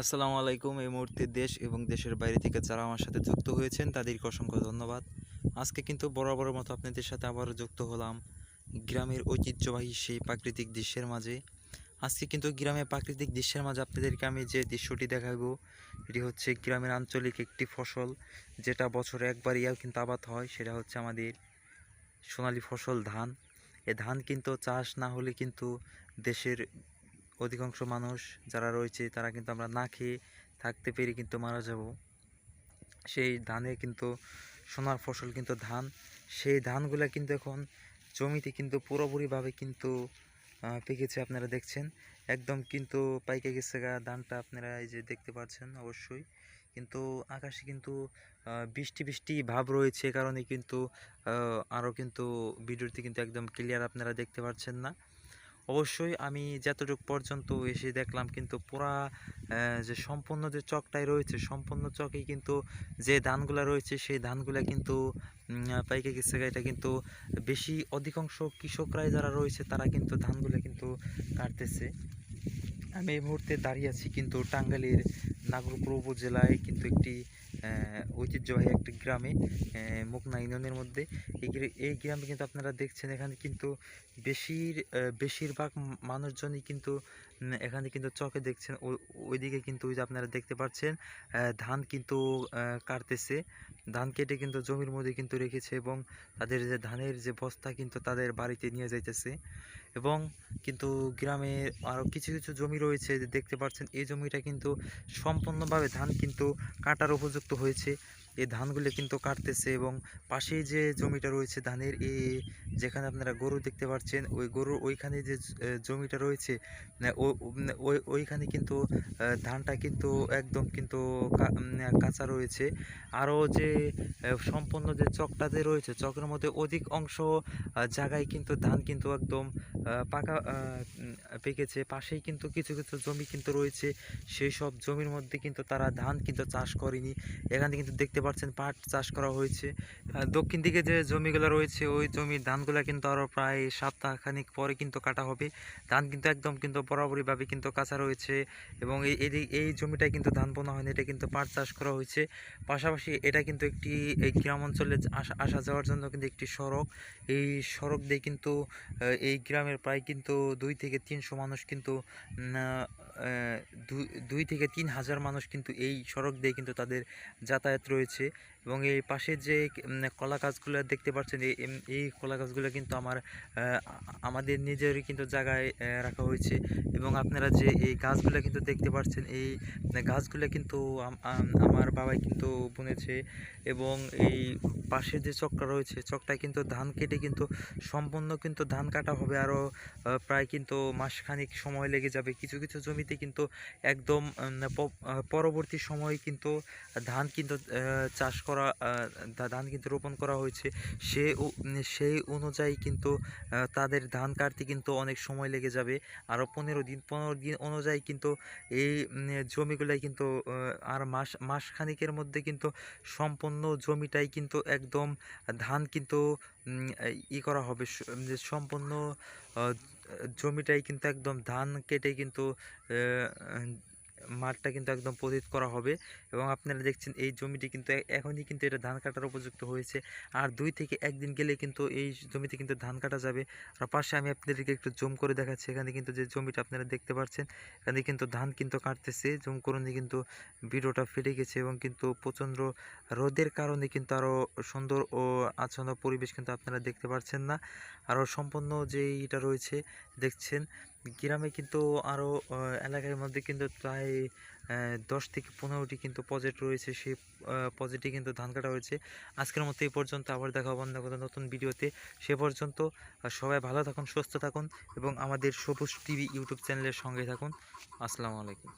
আসসালামু আলাইকুম। এই মুহূর্তে দেশ এবং দেশের বাইরে থেকে যারা আমার সাথে যুক্ত হয়েছেন, তাদেরকে অসংখ্য ধন্যবাদ। আজকে কিন্তু বরাবরের মতো আপনাদের সাথে আবারও যুক্ত হলাম গ্রামের ঐতিহ্যবাহী সেই প্রাকৃতিক দৃশ্যের মাঝে। আজকে কিন্তু গ্রামের প্রাকৃতিক দৃশ্যের মাঝে আপনাদেরকে আমি যে দৃশ্যটি দেখাবো, এটি হচ্ছে গ্রামের আঞ্চলিক একটি ফসল, যেটা বছরে একবার ইয়াও কিন্তু আবাদ হয়, সেটা হচ্ছে আমাদের সোনালী ফসল ধান। এ ধান কিন্তু চাষ না হলে কিন্তু দেশের অধিকাংশ মানুষ যারা রয়েছে, তারা কিন্তু আমরা না খেয়ে থাকতে পেরে কিন্তু মারা যাব। সেই ধানে কিন্তু, সোনার ফসল কিন্তু ধান। সেই ধানগুলা কিন্তু এখন জমিতে কিন্তু পুরোপুরিভাবে কিন্তু পেকেছে আপনারা দেখছেন। একদম কিন্তু পাইকে গেছে গা ধানটা আপনারা এই যে দেখতে পাচ্ছেন অবশ্যই। কিন্তু আকাশে কিন্তু বৃষ্টি বৃষ্টি ভাব রয়েছে কারণে কিন্তু আরও কিন্তু ভিডিওটি কিন্তু একদম ক্লিয়ার আপনারা দেখতে পাচ্ছেন না। অবশ্যই আমি যতটুকু পর্যন্ত এসে দেখলাম কিন্তু পুরা যে সম্পূর্ণ যে চকটাই রয়েছে, সম্পূর্ণ চকেই কিন্তু যে ধানগুলা রয়েছে, সেই ধানগুলা কিন্তু পাইকে গেছে এটা কিন্তু বেশি অধিকাংশ কৃষকরাই যারা রয়েছে তারা কিন্তু ধানগুলো কিন্তু কাটতেছে। আমি এই মুহূর্তে দাঁড়িয়ে আছি কিন্তু টাঙ্গাইলের নাগরপুর উপজেলায় কিন্তু একটি ঐতিহ্যবাহী একটি গ্রামে মুকনা ইউনিয়নের মধ্যে। এই গ্রামে কিন্তু আপনারা দেখছেন এখানে কিন্তু বেশির বেশিরভাগ মানুষজনই কিন্তু এখানে কিন্তু চকে দেখছেন। ওইদিকে কিন্তু ওই যে আপনারা দেখতে পাচ্ছেন ধান কিন্তু কাটতেছে। ধান কেটে কিন্তু জমির মধ্যে কিন্তু রেখেছে এবং তাদের যে ধানের যে বস্তা কিন্তু তাদের বাড়িতে নিয়ে যাইতেছে। এবং কিন্তু গ্রামে আরও কিছু কিছু জমি রয়েছে, যে দেখতে পাচ্ছেন এই জমিটা কিন্তু সম্পূর্ণভাবে ধান কিন্তু কাটার উপযুক্ত হয়েছে। এই ধানগুলো কিন্তু কাটতেছে এবং পাশেই যে জমিটা রয়েছে ধানের, এ যেখানে আপনারা গরু দেখতে পাচ্ছেন, ওই গরুর ওইখানে যে জমিটা রয়েছে ওইখানে কিন্তু ধানটা কিন্তু একদম কিন্তু কাঁচা রয়েছে। আরও যে সম্পূর্ণ যে চকটা যে রয়েছে, চকের মধ্যে অধিক অংশ জায়গায় কিন্তু ধান কিন্তু একদম পাকা পেকেছে। পাশেই কিন্তু কিছু কিছু জমি কিন্তু রয়েছে। সেই সব জমির মধ্যে কিন্তু তারা ধান কিন্তু চাষ করেনি। এখানে কিন্তু দেখতে পাচ্ছেন পাট চাষ করা হয়েছে। দক্ষিণ দিকে যে জমিগুলো রয়েছে, ওই জমির ধানগুলো কিন্তু আরও প্রায় সপ্তাহখানিক পরে কিন্তু কাটা হবে। ধান কিন্তু একদম কিন্তু বরাবরইভাবে কিন্তু কাঁচা রয়েছে এবং এই এই জমিটায় কিন্তু ধান বোনা হয়নি, এটা কিন্তু পাট চাষ করা হয়েছে। পাশাপাশি এটা কিন্তু একটি, এই গ্রাম অঞ্চলে আসা যাওয়ার জন্য কিন্তু একটি সড়ক। এই সড়ক দিয়ে কিন্তু এই এই গ্রামের প্রায় কিন্তু দুই থেকে তিনশো মানুষ কিন্তু দুই- থেকে তিন হাজার মানুষ কিন্তু এই সড়ক দিয়ে কিন্তু তাদের যাতায়াত রয়েছে এবং এই পাশে যে কলা গাছগুলো দেখতে পাচ্ছেন, এই কলা গাছগুলো কিন্তু আমার আমাদের নিজেরই কিন্তু জায়গায় রাখা হয়েছে এবং আপনারা যে এই গাছগুলো কিন্তু দেখতে পাচ্ছেন, এই গাছগুলো কিন্তু আম- আম- আমার বাবাই কিন্তু বুনেছে এবং এই পাশে যে চকটা রয়েছে, চকটায় কিন্তু ধান কেটে কিন্তু সম্পূর্ণ কিন্তু ধান কাটা হবে আরও প্রায় কিন্তু মাসখানিক সময় লেগে যাবে। কিছু কিছু জমিতে কিন্তু একদম পরবর্তী সময়ে কিন্তু ধান কিন্তু চাষ করা ধান কিন্তু রোপণ করা হয়েছে। সে সেই অনুযায়ী কিন্তু তাদের ধান কাটতে কিন্তু অনেক সময় লেগে যাবে। আরও পনেরো দিন পনেরো দিন অনুযায়ী কিন্তু এই জমিগুলাই কিন্তু আর মাস, মাসখানিকের মধ্যে কিন্তু সম্পূর্ণ জমিটাই কিন্তু একদম ধান কিন্তু ই করা হবে। সম্পূর্ণ জমিটাই কিন্তু একদম ধান কেটে কিন্তু মাঠটা কিন্তু একদম পতিত করা হবে। এবং আপনারা দেখছেন এই জমিটি কিন্তু এখনই কিন্তু এটা ধান কাটার উপযুক্ত হয়েছে। আর দুই থেকে একদিন গেলে কিন্তু এই জমিতে কিন্তু ধান কাটা যাবে। আর পাশে আমি আপনাদেরকে একটু জুম করে দেখাচ্ছি। এখানে কিন্তু যে জমিটা আপনারা দেখতে পাচ্ছেন, এখানে কিন্তু ধান কিন্তু কাটতেছে। জুম করুন কিন্তু ভিডিওটা ফেটে গেছে এবং কিন্তু প্রচণ্ড রোদের কারণে কিন্তু আরও সুন্দর ও আচ্ছন্ন পরিবেশ কিন্তু আপনারা দেখতে পাচ্ছেন না। আরও সম্পূর্ণ যে এটা রয়েছে, দেখছেন গ্রামে কিন্তু আরও এলাকার মধ্যে কিন্তু প্রায় দশ থেকে পনেরোটি কিন্তু প্রজেক্ট রয়েছে। সেই প্রজেক্টে কিন্তু ধান কাটা হয়েছে। আজকের মতো এই পর্যন্ত, আবার দেখা বন্ধ কোনো নতুন ভিডিওতে। সে পর্যন্ত সবাই ভালো থাকুন, সুস্থ থাকুন এবং আমাদের সবুজ টিভি ইউটিউব চ্যানেলের সঙ্গে থাকুন। আসসালামু আলাইকুম।